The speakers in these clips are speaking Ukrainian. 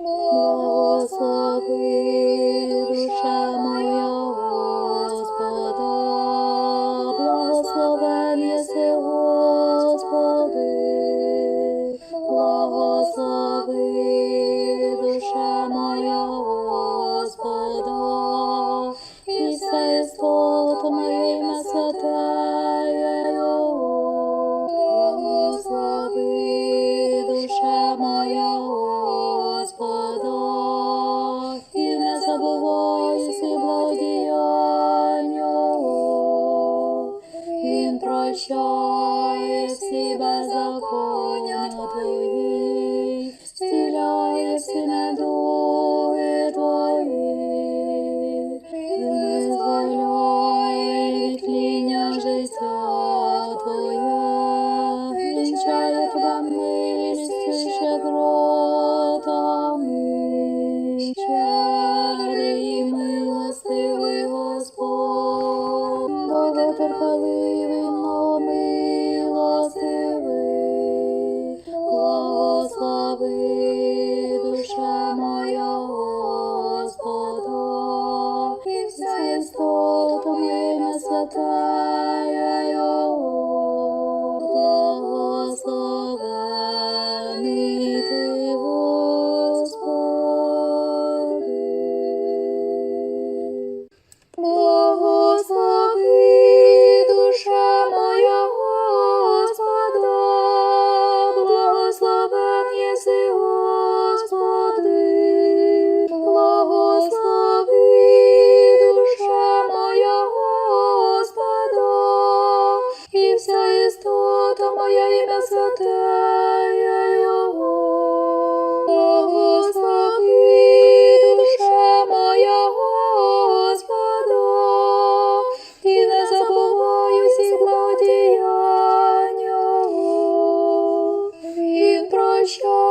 Благослови душа моя Господа, благословен єси прощає всі беззаконня твої, зціляє всі недуги твої, визволяє від тління життя твоя, вінчає тебе милістю щедротами. good. Твоя ім'я святеє Його. О, Господи, душа моя, Господа, і не забуваю всіх благодіянь Його. Він прощає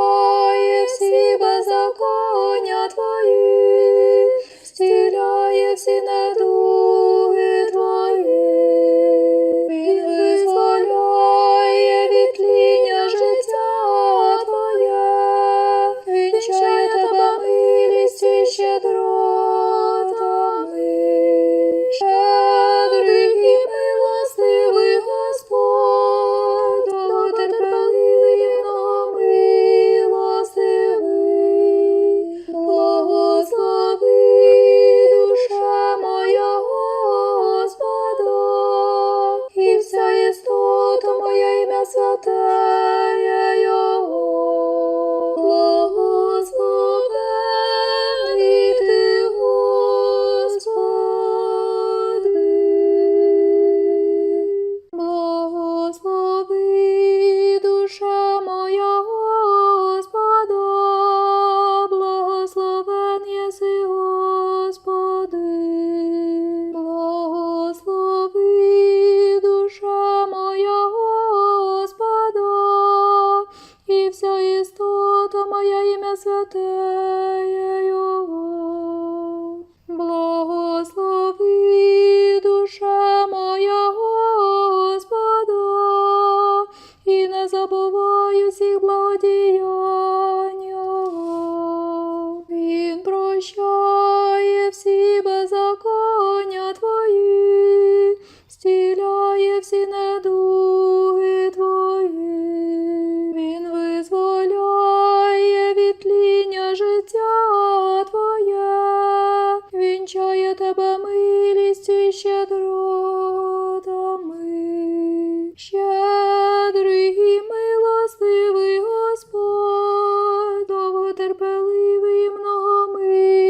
дивимного ми.